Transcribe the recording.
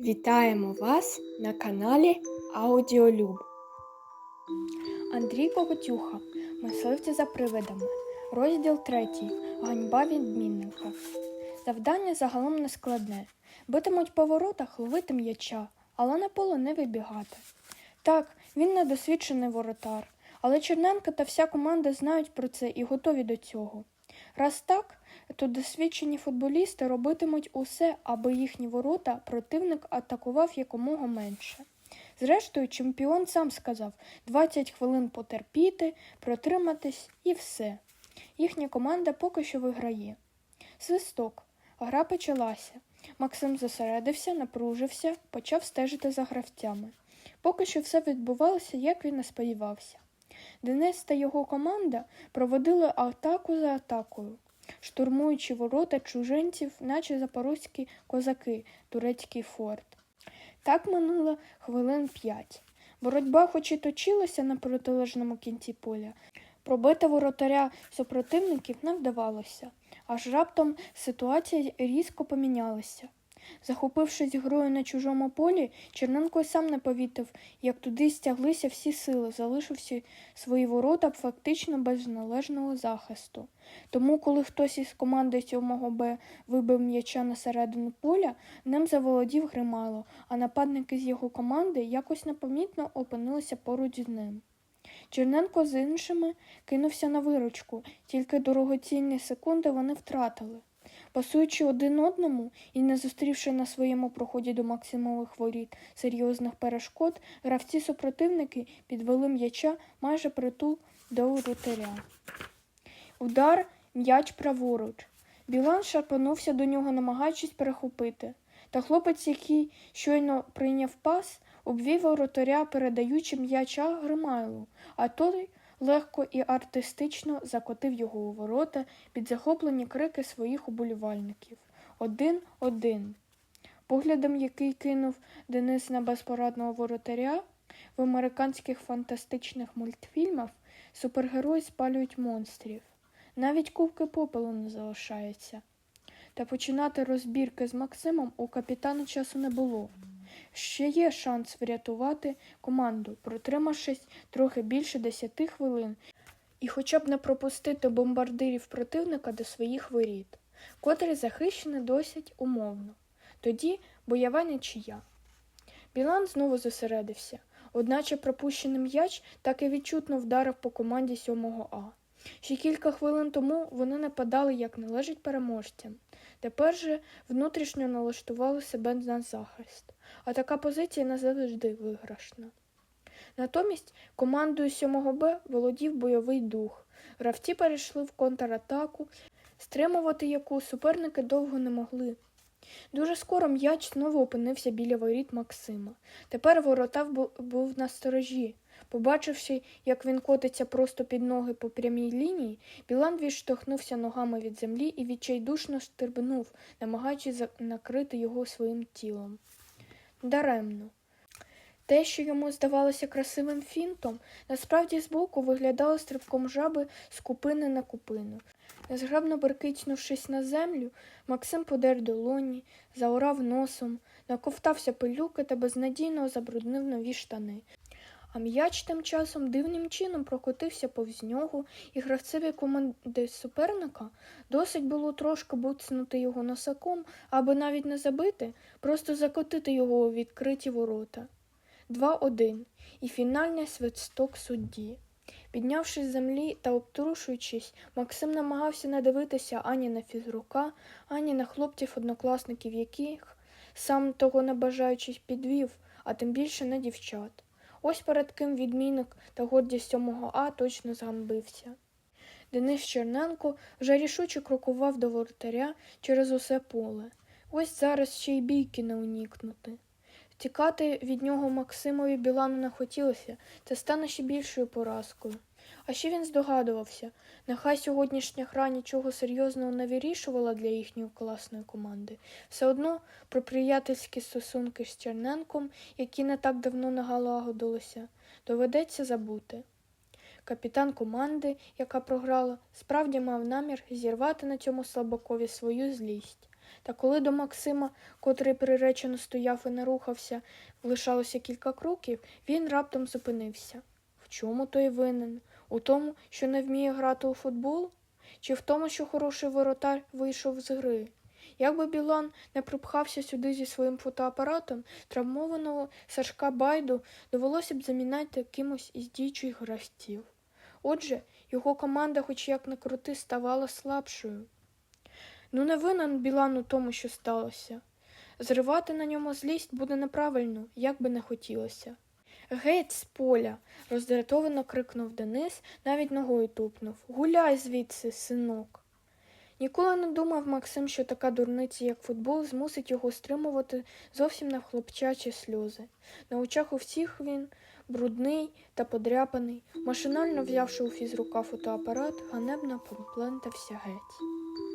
Вітаємо вас на каналі Аудіолюб. Андрій Коготюха. Мисливці за привидами. Розділ 3. Ганьба відмінника. Завдання загалом не складне. Битимуть по воротах ловити м'яча, але на поле не вибігати. Так, він недосвідчений воротар, але Черненко та вся команда знають про це і готові до цього. Раз так, то досвідчені футболісти робитимуть усе, аби їхні ворота противник атакував якомога менше. Зрештою, чемпіон сам сказав 20 хвилин потерпіти, протриматись і все. Їхня команда поки що виграє. Свисток. Гра почалася. Максим зосередився, напружився, почав стежити за гравцями. Поки що все відбувалося, як він і сподівався. Денис та його команда проводили атаку за атакою, штурмуючи ворота чужинців, наче запорозькі козаки, турецький форт. Так минуло хвилин п'ять. Боротьба хоч і точилася на протилежному кінці поля. Пробити воротаря супротивників не вдавалося, аж раптом ситуація різко помінялася. Захопившись грою на чужому полі, Черненко й сам не повітив, як туди стяглися всі сили, залишивши свої ворота фактично без належного захисту. Тому, коли хтось із команди 7 Б вибив м'яча на середину поля, ним заволодів Гримайло, а нападники з його команди якось непомітно опинилися поруч з ним. Черненко з іншими кинувся на виручку, тільки дорогоцінні секунди вони втратили. Пасуючи один одному і не зустрівши на своєму проході до Максимових воріт серйозних перешкод, гравці супротивники підвели м'яча майже притул до воротаря. Удар м'яч праворуч. Білан шарпанувся до нього, намагаючись перехопити. Та хлопець, який щойно прийняв пас, обвів воротаря, передаючи м'яча Гримайлу, а той легко і артистично закотив його у ворота під захоплені крики своїх уболівальників. Один-один. Поглядом, який кинув Денис на безпорадного воротаря, в американських фантастичних мультфільмах супергерої спалюють монстрів. Навіть кубки попелу не залишається. Та починати розбірки з Максимом у капітана часу не було. Ще є шанс врятувати команду, протримавшись трохи більше десяти хвилин, і хоча б не пропустити бомбардирів противника до своїх воріт, котрі захищені досить умовно. Тоді бойова нічия. Білан знову зосередився, одначе пропущений м'яч так і відчутно вдарив по команді 7 А. Ще кілька хвилин тому вони нападали як належить переможцям. Тепер же внутрішньо налаштували себе на захист, а така позиція не завжди виграшна. Натомість командою 7 Б володів бойовий дух. Гравці перейшли в контратаку, стримувати яку суперники довго не могли. Дуже скоро м'яч знову опинився біля воріт Максима. Тепер ворота був на сторожі. Побачивши, як він котиться просто під ноги по прямій лінії, Білан відштовхнувся ногами від землі і відчайдушно стрибнув, намагаючись накрити його своїм тілом. Даремно. Те, що йому здавалося красивим фінтом, насправді збоку виглядало стрибком жаби з купини на купину. Незграбно беркичнувшись на землю, Максим подер долоні, заорав носом, наковтався пилюки та безнадійно забруднив нові штани. А м'яч тим часом дивним чином прокотився повз нього, і гравцеві команди суперника досить було трошки буцнути його носаком, аби навіть не забити, просто закотити його у відкриті ворота. 2-1. І фінальний свисток судді. Піднявшись з землі та обтрушуючись, Максим намагався не дивитися ані на фізрука, ані на хлопців-однокласників, яких, сам того не бажаючись, підвів, а тим більше на дівчат. Ось перед ким відмінник та гордість 7 А точно зганбився. Денис Черненко вже рішуче крокував до воротаря через усе поле. Ось зараз ще й бійки не унікнути. Втікати від нього Максимові Білану не хотілося, це стане ще більшою поразкою. А ще він здогадувався, нехай сьогоднішня гра нічого серйозного не вирішувала для їхньої класної команди. Все одно про приятельські стосунки з Черненком, які не так давно нагалагодилися, доведеться забути. Капітан команди, яка програла, справді мав намір зірвати на цьому слабакові свою злість. Та коли до Максима, котрий приречено стояв і не рухався, лишалося кілька кроків, він раптом зупинився. В чому той винен? У тому, що не вміє грати у футбол? Чи в тому, що хороший воротар вийшов з гри? Якби Білан не припхався сюди зі своїм фотоапаратом, травмованого Сашка Байду довелося б замінати кимось із діючих гравців. Отже, його команда, хоч як не крути, ставала слабшою. Ну, не винен Білан у тому, що сталося. Зривати на ньому злість буде неправильно, як би не хотілося. Геть з поля, роздратовано крикнув Денис, навіть ногою тупнув. Гуляй звідси, синок. Ніколи не думав Максим, що така дурниця, як футбол, змусить його стримувати зовсім на хлопчачі сльози. На очах у всіх він, брудний та подряпаний, машинально взявши у фізрука фотоапарат, ганебно поплентався геть.